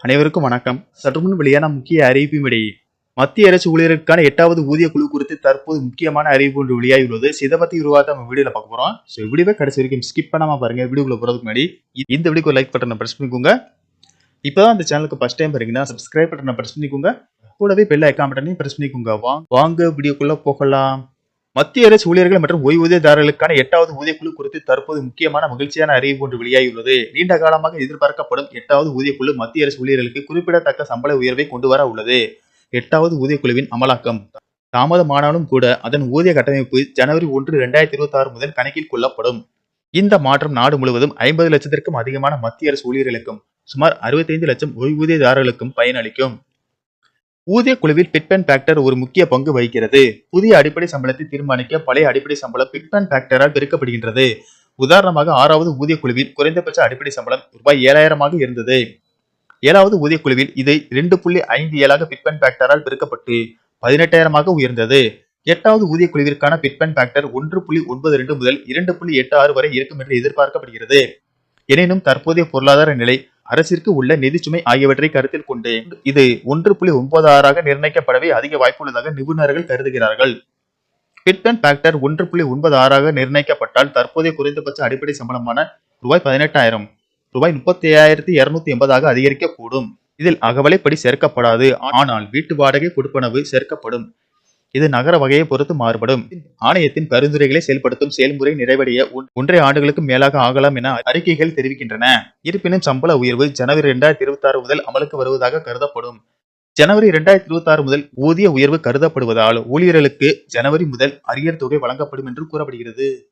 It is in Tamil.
அனைவருக்கும் வணக்கம். சற்றுமுன் வெளியான முக்கிய அறிவிப்பின்படி மத்திய அரசு ஊழியருக்கான எட்டாவது ஊதிய குழு குறித்து தற்போது முக்கியமான அறிவிப்பு ஒன்று வெளியாகியுள்ளது. இதை பத்தி விரிவாக நம்ம வீடியோல பார்க்க போறோம். ஸோ வீடியோவை கடைசி வரைக்கும் ஸ்கிப் பண்ணாம பாருங்க. வீடியோக்குள்ள போறதுக்கு முன்னாடி இந்த வீடியோக்கு லைக் பட்டனை பிரஸ் பண்ணிக்கோங்க. இப்போதான் அந்த சேனலுக்கு ஃபர்ஸ்ட் டைம் பாருங்கன்னா சப்ஸ்கிரைப் பட்டனை பிரஸ் பண்ணிக்கோங்க. கூடவே பெல் ஐக்கான் பட்டனையும் பிரஸ் பண்ணிக்கோங்க. வா- வாங்க வீடியோக்குள்ள போகலாம். மத்திய அரசு ஊழியர்கள் மற்றும் ஓய்வூதியதாரர்களுக்கான எட்டாவது ஊதியக்குழு குறித்து தற்போது முக்கியமான மகிழ்ச்சியான அறிவிப்பு ஒன்று வெளியாகியுள்ளது. நீண்ட காலமாக எதிர்பார்க்கப்படும் எட்டாவது ஊதியக்குழு மத்திய அரசு ஊழியர்களுக்கு குறிப்பிடத்தக்க சம்பள உயர்வை கொண்டு வர உள்ளது. எட்டாவது ஊதியக்குழுவின் அமலாக்கம். தாமதமானாலும் கூட அதன் ஊதிய கட்டமைப்பு ஜனவரி ஒன்று இரண்டாயிரத்தி இருபத்தி ஆறு முதல் கணக்கில் கொள்ளப்படும். இந்த மாற்றம் நாடு முழுவதும் ஐம்பது லட்சத்திற்கும் அதிகமான மத்திய அரசு ஊழியர்களுக்கும் சுமார் 65 லட்சம் ஓய்வூதியதாரர்களுக்கும் பயனளிக்கும். ஊதிய குழுவில் பிட்பேன் ஃபேக்டர் ஒரு முக்கிய பங்கு வகிக்கிறது. புதிய அடிப்படை சம்பளத்தை தீர்மானிக்க பழைய அடிப்படை சம்பளம் பிட்பேன் ஃபேக்டரால் பெருக்கப்படுகின்றது. உதாரணமாக ஆறாவது ஊதிய குழுவில் குறைந்தபட்ச அடிப்படை சம்பளம் ரூபாய் ஏழாயிரமாக இருந்தது. ஏழாவது ஊதிய குழுவில் இது இரண்டு புள்ளி ஐந்து ஏழாக பிட்பேன் ஃபேக்டரால் பெருக்கப்பட்டு பதினெட்டாயிரமாக உயர்ந்தது. எட்டாவது ஊதிய குழுவிற்கான பிட்பேன் ஃபேக்டர் ஒன்று புள்ளி ஒன்பது ரெண்டு முதல் இரண்டு புள்ளி எட்டு ஆறு வரை இருக்கும் என்று எதிர்பார்க்கப்படுகிறது. எனினும் தற்போதைய பொருளாதார நிலை அரசிற்கு உள்ள நிதிச்சுமை ஆகியவற்றை கருத்தில் கொண்டு இது ஒன்று புள்ளி ஒன்பது ஆறாக நிர்ணயிக்கப்படவே அதிக வாய்ப்புள்ளதாக நிபுணர்கள் கருதுகிறார்கள். பிட்பேன் ஃபேக்டர் ஒன்று புள்ளி ஒன்பது ஆறாக நிர்ணயிக்கப்பட்டால் தற்போதைய குறைந்தபட்ச அடிப்படை சம்பளமான ரூபாய் பதினெட்டாயிரம் ரூபாய் முப்பத்தி ஐயாயிரத்தி இருநூத்தி எண்பதாக அதிகரிக்கக்கூடும். இதில் அகவலைப்படி சேர்க்கப்படாது. ஆனால் வீட்டு வாடகை கொடுப்பனவு சேர்க்கப்படும். இது நகர வகையை பொறுத்து மாறுபடும். ஆணையத்தின் பரிந்துரைகளை செயல்படுத்தும் செயல்முறை நிறைவடைய ஒன்- ஒன்றரை ஆண்டுகளுக்கு மேலாக ஆகலாம் என அறிக்கைகள் தெரிவிக்கின்றன. இருப்பினும் சம்பள உயர்வு ஜனவரி இரண்டாயிரத்தி இருபத்தி ஆறு முதல் அமலுக்கு வருவதாக கருதப்படும். ஜனவரி இரண்டாயிரத்தி இருபத்தி ஆறு முதல் ஊதிய உயர்வு கருதப்படுவதால் ஊழியர்களுக்கு ஜனவரி முதல் அரியர் தொகை வழங்கப்படும் என்று கூறப்படுகிறது.